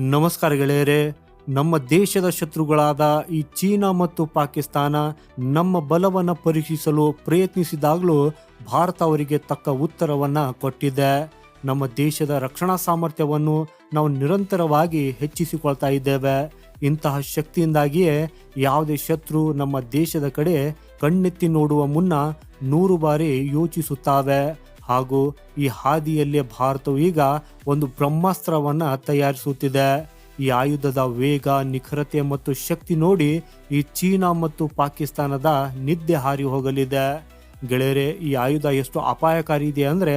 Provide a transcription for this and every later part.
ನಮಸ್ಕಾರ ಗೆಳೆಯರೇ, ನಮ್ಮ ದೇಶದ ಶತ್ರುಗಳಾದ ಈ ಚೀನಾ ಮತ್ತು ಪಾಕಿಸ್ತಾನ ನಮ್ಮ ಬಲವನ್ನು ಪರೀಕ್ಷಿಸಲು ಪ್ರಯತ್ನಿಸಿದಾಗಲೂ ಭಾರತ ಅವರಿಗೆ ತಕ್ಕ ಉತ್ತರವನ್ನು ಕೊಟ್ಟಿದೆ. ನಮ್ಮ ದೇಶದ ರಕ್ಷಣಾ ಸಾಮರ್ಥ್ಯವನ್ನು ನಾವು ನಿರಂತರವಾಗಿ ಹೆಚ್ಚಿಸಿಕೊಳ್ತಾ ಇದ್ದೇವೆ. ಇಂತಹ ಶಕ್ತಿಯಿಂದಾಗಿಯೇ ಯಾವುದೇ ಶತ್ರು ನಮ್ಮ ದೇಶದ ಕಡೆ ಕಣ್ಣೆತ್ತಿ ನೋಡುವ ಮುನ್ನ ನೂರು ಬಾರಿ ಯೋಚಿಸುತ್ತಾವೆ. ಹಾಗೂ ಈ ಹಾದಿಯಲ್ಲೇ ಭಾರತವು ಈಗ ಒಂದು ಬ್ರಹ್ಮಾಸ್ತ್ರವನ್ನ ತಯಾರಿಸುತ್ತಿದೆ. ಈ ಆಯುಧದ ವೇಗ, ನಿಖರತೆ ಮತ್ತು ಶಕ್ತಿ ನೋಡಿ ಈ ಚೀನಾ ಮತ್ತು ಪಾಕಿಸ್ತಾನದ ನಿದ್ದೆ ಹಾರಿ ಹೋಗಲಿದೆ. ಗೆಳೆಯರೆ, ಈ ಆಯುಧ ಎಷ್ಟು ಅಪಾಯಕಾರಿ ಇದೆ ಅಂದ್ರೆ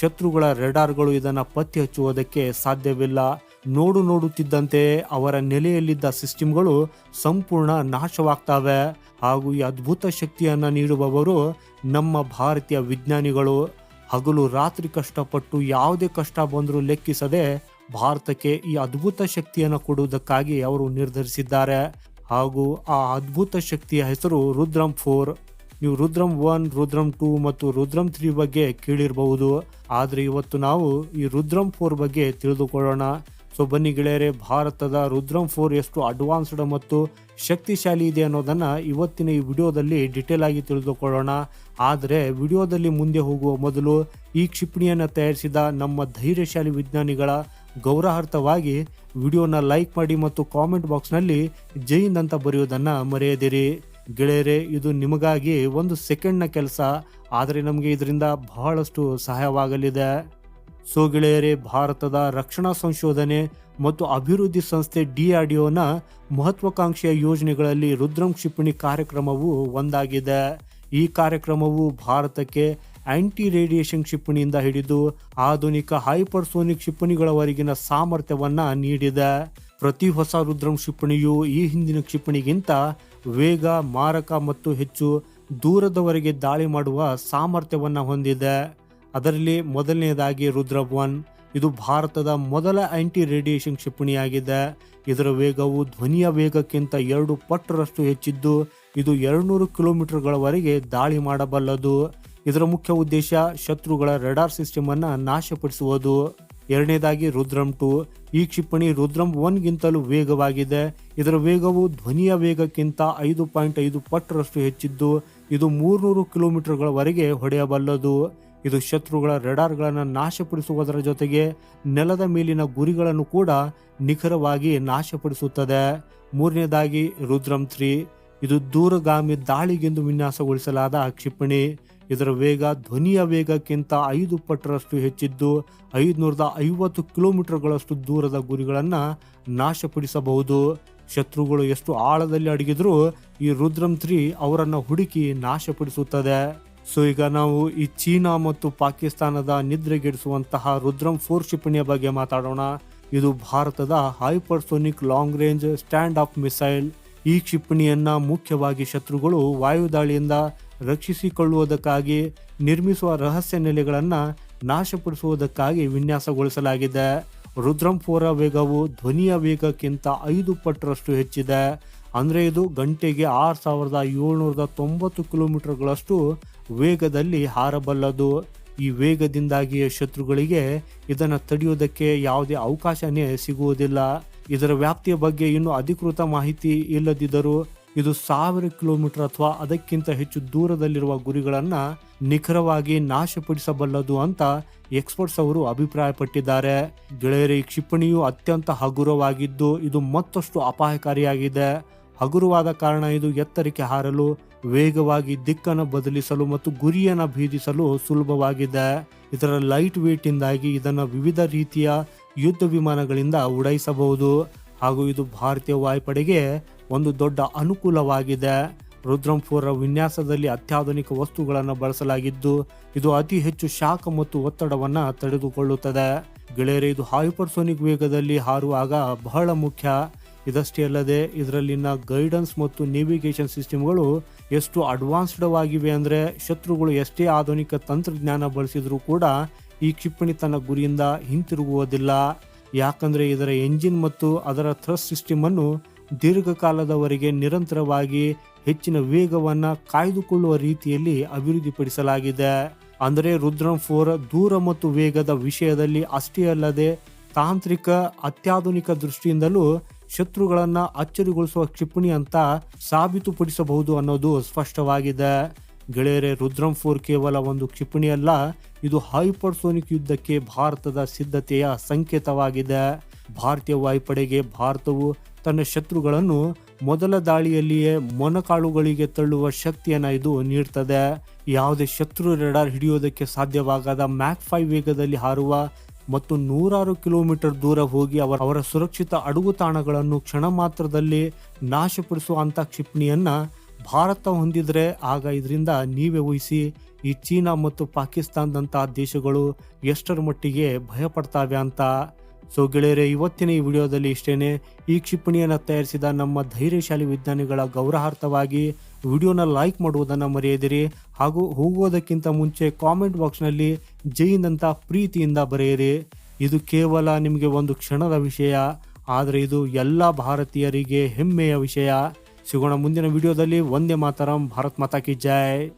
ಶತ್ರುಗಳ ರೆಡಾರ್ಗಳು ಇದನ್ನ ಪತ್ತೆ ಹಚ್ಚುವುದಕ್ಕೆ ಸಾಧ್ಯವಿಲ್ಲ. ನೋಡು ನೋಡುತ್ತಿದ್ದಂತೆ ಅವರ ನೆಲೆಯಲ್ಲಿದ್ದ ಸಿಸ್ಟಮ್ಗಳು ಸಂಪೂರ್ಣ ನಾಶವಾಗ್ತವೆ. ಹಾಗೂ ಈ ಅದ್ಭುತ ಶಕ್ತಿಯನ್ನ ನೀಡುವವರು ನಮ್ಮ ಭಾರತೀಯ ವಿಜ್ಞಾನಿಗಳು. ಹಗಲು ರಾತ್ರಿ ಕಷ್ಟಪಟ್ಟು ಯಾವುದೇ ಕಷ್ಟ ಬಂದರೂ ಲೆಕ್ಕಿಸದೆ ಭಾರತಕ್ಕೆ ಈ ಅದ್ಭುತ ಶಕ್ತಿಯನ್ನು ಕೊಡುವುದಕ್ಕಾಗಿ ಅವರು ನಿರ್ಧರಿಸಿದ್ದಾರೆ. ಹಾಗೂ ಆ ಅದ್ಭುತ ಶಕ್ತಿಯ ಹೆಸರು ರುದ್ರಂ ಫೋರ್. ನೀವು ರುದ್ರಂ ಒನ್, ರುದ್ರಂ ಟೂ ಮತ್ತು ರುದ್ರಂ ತ್ರೀ ಬಗ್ಗೆ ಕೇಳಿರಬಹುದು. ಆದರೆ ಇವತ್ತು ನಾವು ಈ ರುದ್ರಂ ಫೋರ್ ಬಗ್ಗೆ ತಿಳಿದುಕೊಳ್ಳೋಣ. ಸೊ ಬನ್ನಿ ಗೆಳೆಯರೆ, ಭಾರತದ ರುದ್ರಂ ಫೋರ್ ಎಷ್ಟು ಅಡ್ವಾನ್ಸ್ಡ್ ಮತ್ತು ಶಕ್ತಿಶಾಲಿ ಇದೆ ಅನ್ನೋದನ್ನ ಇವತ್ತಿನ ಈ ವಿಡಿಯೋದಲ್ಲಿ ಡಿಟೇಲ್ ಆಗಿ ತಿಳಿದುಕೊಳ್ಳೋಣ. ಆದರೆ ವಿಡಿಯೋದಲ್ಲಿ ಮುಂದೆ ಹೋಗುವ ಮೊದಲು ಈ ಕ್ಷಿಪಣಿಯನ್ನು ತಯಾರಿಸಿದ ನಮ್ಮ ಧೈರ್ಯಶಾಲಿ ವಿಜ್ಞಾನಿಗಳ ಗೌರವಾರ್ಥವಾಗಿ ವಿಡಿಯೋನ ಲೈಕ್ ಮಾಡಿ ಮತ್ತು ಕಾಮೆಂಟ್ ಬಾಕ್ಸ್ನಲ್ಲಿ ನಲ್ಲಿ ಹಿಂದ್ ಅಂತ ಬರೆಯೋದನ್ನು ಮರೆಯದಿರಿ. ಗೆಳೆಯರೆ, ಇದು ನಿಮಗಾಗಿ ಒಂದು ಸೆಕೆಂಡ್ನ ಕೆಲಸ. ಆದರೆ ನಮಗೆ ಇದರಿಂದ ಬಹಳಷ್ಟು ಸಹಾಯವಾಗಲಿದೆ. ಸೊ ಗೆಳೆಯರೇ, ಭಾರತದ ರಕ್ಷಣಾ ಸಂಶೋಧನೆ ಮತ್ತು ಅಭಿವೃದ್ಧಿ ಸಂಸ್ಥೆ ಡಿಆರ್ಡಿಒನ ಮಹತ್ವಾಕಾಂಕ್ಷೆಯ ಯೋಜನೆಗಳಲ್ಲಿ ರುದ್ರಂ ಕ್ಷಿಪಣಿ ಕಾರ್ಯಕ್ರಮವು ಒಂದಾಗಿದೆ. ಈ ಕಾರ್ಯಕ್ರಮವು ಭಾರತಕ್ಕೆ ಆಂಟಿ ರೇಡಿಯೇಷನ್ ಕ್ಷಿಪಣಿಯಿಂದ ಹಿಡಿದು ಆಧುನಿಕ ಹೈಪರ್ಸೋನಿಕ್ ಕ್ಷಿಪಣಿಗಳವರೆಗಿನ ಸಾಮರ್ಥ್ಯವನ್ನ ನೀಡಿದೆ. ಪ್ರತಿ ಹೊಸ ರುದ್ರಂ ಕ್ಷಿಪಣಿಯು ಈ ಹಿಂದಿನ ಕ್ಷಿಪಣಿಗಿಂತ ವೇಗ, ಮಾರಕ ಮತ್ತು ಹೆಚ್ಚು ದೂರದವರೆಗೆ ದಾಳಿ ಮಾಡುವ ಸಾಮರ್ಥ್ಯವನ್ನ ಹೊಂದಿದೆ. ಅದರಲ್ಲಿ ಮೊದಲನೆಯದಾಗಿ ರುದ್ರ ಒನ್. ಇದು ಭಾರತದ ಮೊದಲ ಆಂಟಿ ರೇಡಿಯೇಷನ್ ಕ್ಷಿಪಣಿಯಾಗಿದೆ. ಇದರ ವೇಗವು ಧ್ವನಿಯ ವೇಗಕ್ಕಿಂತ ಎರಡು ಪಟ್ಟರಷ್ಟು ಹೆಚ್ಚಿದ್ದು, ಇದು ಎರಡುನೂರು ಕಿಲೋಮೀಟರ್ಗಳವರೆಗೆ ದಾಳಿ ಮಾಡಬಲ್ಲದು. ಇದರ ಮುಖ್ಯ ಉದ್ದೇಶ ಶತ್ರುಗಳ ರೆಡಾರ್ ಸಿಸ್ಟಮ್ ಅನ್ನ ನಾಶಪಡಿಸುವುದು. ಎರಡನೇದಾಗಿ ರುದ್ರಂ ಟು. ಈ ಕ್ಷಿಪಣಿ ರುದ್ರಂ ಒನ್ಗಿಂತಲೂ ವೇಗವಾಗಿದೆ. ಇದರ ವೇಗವು ಧ್ವನಿಯ ವೇಗಕ್ಕಿಂತ ಐದು ಪಾಯಿಂಟ್ ಐದು ಪಟ್ಟರಷ್ಟು ಹೆಚ್ಚಿದ್ದು, ಇದು ಮೂರ್ನೂರು ಕಿಲೋಮೀಟರ್ಗಳವರೆಗೆ ಹೊಡೆಯಬಲ್ಲದು. ಇದು ಶತ್ರುಗಳ ರೆಡಾರ್ಗಳನ್ನು ನಾಶಪಡಿಸುವುದರ ಜೊತೆಗೆ ನೆಲದ ಮೇಲಿನ ಗುರಿಗಳನ್ನು ಕೂಡ ನಿಖರವಾಗಿ ನಾಶಪಡಿಸುತ್ತದೆ. ಮೂರನೇದಾಗಿ ರುದ್ರಂ ತ್ರೀ. ಇದು ದೂರಗಾಮಿ ದಾಳಿಗೆಂದು ವಿನ್ಯಾಸಗೊಳಿಸಲಾದ ಕ್ಷಿಪಣಿ. ಇದರ ವೇಗ ಧ್ವನಿಯ ವೇಗಕ್ಕಿಂತ ಐದು ಪಟ್ಟರಷ್ಟು ಹೆಚ್ಚಿದ್ದು, ಐದುನೂರದ ಐವತ್ತು ಕಿಲೋಮೀಟರ್ಗಳಷ್ಟು ದೂರದ ಗುರಿಗಳನ್ನು ನಾಶಪಡಿಸಬಹುದು. ಶತ್ರುಗಳು ಎಷ್ಟು ಆಳದಲ್ಲಿ ಅಡಗಿದ್ರೂ ಈ ರುದ್ರಂ ತ್ರೀ ಅವರನ್ನು ಹುಡುಕಿ ನಾಶಪಡಿಸುತ್ತದೆ. ಸೊ ಈಗ ನಾವು ಈ ಚೀನಾ ಮತ್ತು ಪಾಕಿಸ್ತಾನದ ನಿದ್ರೆಗೆಡಿಸುವಂತಹ ರುದ್ರಂ ಫೋರ್ ಕ್ಷಿಪಣಿಯ ಬಗ್ಗೆ ಮಾತಾಡೋಣ. ಇದು ಭಾರತದ hypersonic long range stand off missile. ಈ ಕ್ಷಿಪಣಿಯನ್ನ ಮುಖ್ಯವಾಗಿ ಶತ್ರುಗಳು ವಾಯುದಾಳಿಯಿಂದ ರಕ್ಷಿಸಿಕೊಳ್ಳುವುದಕ್ಕಾಗಿ, ನಿರ್ಮಿಸುವ ರಹಸ್ಯ ನೆಲೆಗಳನ್ನು ನಾಶಪಡಿಸುವುದಕ್ಕಾಗಿ ವಿನ್ಯಾಸಗೊಳಿಸಲಾಗಿದೆ. ರುದ್ರಂ ಫೋರ ವೇಗವು ಧ್ವನಿಯ ವೇಗಕ್ಕಿಂತ ಐದು ಪಟ್ಟರಷ್ಟು ಹೆಚ್ಚಿದೆ. ಅಂದರೆ ಇದು ಗಂಟೆಗೆ ಆರು ಸಾವಿರದ ಏಳ್ನೂರದ ತೊಂಬತ್ತು ಕಿಲೋಮೀಟರ್ಗಳಷ್ಟು ವೇಗದಲ್ಲಿ ಹಾರಬಲ್ಲದು. ಈ ವೇಗದಿಂದಾಗಿಯೇ ಶತ್ರುಗಳಿಗೆ ಇದನ್ನು ತಡೆಯುವುದಕ್ಕೆ ಯಾವುದೇ ಅವಕಾಶನೇ ಸಿಗುವುದಿಲ್ಲ. ಇದರ ವ್ಯಾಪ್ತಿಯ ಬಗ್ಗೆ ಇನ್ನೂ ಅಧಿಕೃತ ಮಾಹಿತಿ ಇಲ್ಲದಿದ್ದರೂ ಇದು ಸಾವಿರ ಕಿಲೋಮೀಟರ್ ಅಥವಾ ಅದಕ್ಕಿಂತ ಹೆಚ್ಚು ದೂರದಲ್ಲಿರುವ ಗುರಿಗಳನ್ನು ನಿಖರವಾಗಿ ನಾಶಪಡಿಸಬಲ್ಲದು ಅಂತ ಎಕ್ಸ್ಪರ್ಟ್ಸ್ ಅವರು ಅಭಿಪ್ರಾಯಪಟ್ಟಿದ್ದಾರೆ. ಗೆಳೆಯರ ಈ ಕ್ಷಿಪಣಿಯು ಅತ್ಯಂತ ಹಗುರವಾಗಿದ್ದು ಇದು ಮತ್ತಷ್ಟು ಅಪಾಯಕಾರಿಯಾಗಿದೆ. ಹಗುರವಾದ ಕಾರಣ ಇದು ಎತ್ತರಕ್ಕೆ ಹಾರಲು, ವೇಗವಾಗಿ ದಿಕ್ಕನ್ನು ಬದಲಿಸಲು ಮತ್ತು ಗುರಿಯನ್ನು ಭೇದಿಸಲು ಸುಲಭವಾಗಿದೆ. ಇದರ ಲೈಟ್ ವೇಟ್ ಇಂದಾಗಿ ಇದನ್ನು ವಿವಿಧ ರೀತಿಯ ಯುದ್ಧ ವಿಮಾನಗಳಿಂದ ಉಡಾಯಿಸಬಹುದು. ಹಾಗೂ ಇದು ಭಾರತೀಯ ವಾಯುಪಡೆಗೆ ಒಂದು ದೊಡ್ಡ ಅನುಕೂಲವಾಗಿದೆ. ರುದ್ರಂ ಫೋರ್ ವಿನ್ಯಾಸದಲ್ಲಿ ಅತ್ಯಾಧುನಿಕ ವಸ್ತುಗಳನ್ನು ಬಳಸಲಾಗಿದ್ದು, ಇದು ಅತಿ ಹೆಚ್ಚು ಶಾಖ ಮತ್ತು ಒತ್ತಡವನ್ನು ತಡೆದುಕೊಳ್ಳುತ್ತದೆ. ಗೆಳೆಯರೆ, ಇದು ಹೈಪರ್ಸೋನಿಕ್ ವೇಗದಲ್ಲಿ ಹಾರುವಾಗ ಬಹಳ ಮುಖ್ಯ. ಇದಷ್ಟೇ ಅಲ್ಲದೆ ಇದರಲ್ಲಿನ ಗೈಡೆನ್ಸ್ ಮತ್ತು ನೇವಿಗೇಷನ್ ಸಿಸ್ಟಮ್ಗಳು ಎಷ್ಟು ಅಡ್ವಾನ್ಸ್ಡ್ ಆಗಿವೆ ಅಂದರೆ ಶತ್ರುಗಳು ಎಷ್ಟೇ ಆಧುನಿಕ ತಂತ್ರಜ್ಞಾನ ಬಳಸಿದರೂ ಕೂಡ ಈ ಕ್ಷಿಪಣಿ ತನ್ನ ಗುರಿಯಿಂದ ಹಿಂತಿರುಗುವುದಿಲ್ಲ. ಯಾಕಂದರೆ ಇದರ ಎಂಜಿನ್ ಮತ್ತು ಅದರ ಥ್ರಸ್ಟ್ ಸಿಸ್ಟಮ್ ಅನ್ನು ದೀರ್ಘಕಾಲದವರೆಗೆ ನಿರಂತರವಾಗಿ ಹೆಚ್ಚಿನ ವೇಗವನ್ನು ಕಾಯ್ದುಕೊಳ್ಳುವ ರೀತಿಯಲ್ಲಿ ಅಭಿವೃದ್ಧಿಪಡಿಸಲಾಗಿದೆ. ಅಂದರೆ ರುದ್ರಂ ಫೋರ್ ದೂರ ಮತ್ತು ವೇಗದ ವಿಷಯದಲ್ಲಿ ಅಷ್ಟೇ ಅಲ್ಲದೆ ತಾಂತ್ರಿಕ, ಅತ್ಯಾಧುನಿಕ ದೃಷ್ಟಿಯಿಂದಲೂ ಶತ್ರುಗಳನ್ನ ಅಚ್ಚರಿಗೊಳಿಸುವ ಕ್ಷಿಪಣಿ ಅಂತ ಸಾಬೀತುಪಡಿಸಬಹುದು ಅನ್ನೋದು ಸ್ಪಷ್ಟವಾಗಿದೆ. ಗೆಳೆಯರೆ, ರುದ್ರಂ ಫೋರ್ ಕೇವಲ ಒಂದು ಕ್ಷಿಪಣಿಯಲ್ಲ ಇದು ಹೈಪರ್ಸೋನಿಕ್ ಯುದ್ಧಕ್ಕೆ ಭಾರತದ ಸಿದ್ಧತೆಯ ಸಂಕೇತವಾಗಿದೆ. ಭಾರತೀಯ ವಾಯುಪಡೆಗೆ ಭಾರತವು ತನ್ನ ಶತ್ರುಗಳನ್ನು ಮೊದಲ ದಾಳಿಯಲ್ಲಿಯೇ ಮೊನಕಾಳುಗಳಿಗೆ ತಳ್ಳುವ ಶಕ್ತಿಯನ್ನು ಇದು ನೀಡ್ತದೆ. ಯಾವುದೇ ಶತ್ರು ರೆಡಾರ್ ಹಿಡಿಯೋದಕ್ಕೆ ಸಾಧ್ಯವಾಗದ ಮ್ಯಾಕ್ ಫೈವ್ ವೇಗದಲ್ಲಿ ಹಾರುವ ಮತ್ತು ನೂರಾರು ಕಿಲೋಮೀಟರ್ ದೂರ ಹೋಗಿ ಅವರ ಅವರ ಸುರಕ್ಷಿತ ಅಡುಗು ತಾಣಗಳನ್ನು ಕ್ಷಣ ಮಾತ್ರದಲ್ಲಿ ನಾಶಪಡಿಸುವಂಥ ಕ್ಷಿಪಣಿಯನ್ನ ಭಾರತ ಹೊಂದಿದ್ರೆ ಆಗ ಇದರಿಂದ ನೀವೇ ಊಹಿಸಿ ಈ ಚೀನಾ ಮತ್ತು ಪಾಕಿಸ್ತಾನದಂತಹ ದೇಶಗಳು ಎಷ್ಟರ ಮಟ್ಟಿಗೆ ಭಯಪಡ್ತಾವೆ ಅಂತ. ಸೊ ಗೆಳೆಯರೆ, ಇವತ್ತಿನ ಈ ವಿಡಿಯೋದಲ್ಲಿ ಇಷ್ಟೇನೆ. ಈ ಕ್ಷಿಪಣಿಯನ್ನು ತಯಾರಿಸಿದ ನಮ್ಮ ಧೈರ್ಯಶಾಲಿ ವಿಜ್ಞಾನಿಗಳ ಗೌರವಾರ್ಥವಾಗಿ ವಿಡಿಯೋನ ಲೈಕ್ ಮಾಡುವುದನ್ನು ಮರೆಯದಿರಿ ಹಾಗೂ ಹೋಗುವುದಕ್ಕಿಂತ ಮುಂಚೆ ಕಾಮೆಂಟ್ ಬಾಕ್ಸ್ನಲ್ಲಿ ಜೈನ್ ಅಂತ ಪ್ರೀತಿಯಿಂದ ಬರೆಯಿರಿ. ಇದು ಕೇವಲ ನಿಮಗೆ ಒಂದು ಕ್ಷಣದ ವಿಷಯ, ಆದರೆ ಇದು ಎಲ್ಲ ಭಾರತೀಯರಿಗೆ ಹೆಮ್ಮೆಯ ವಿಷಯ. ಸಿಗೋಣ ಮುಂದಿನ ವಿಡಿಯೋದಲ್ಲಿ. ಒಂದೇ ಮಾತರಂ. ಭಾರತ್ ಮಾತಾ ಕಿ ಜೈ.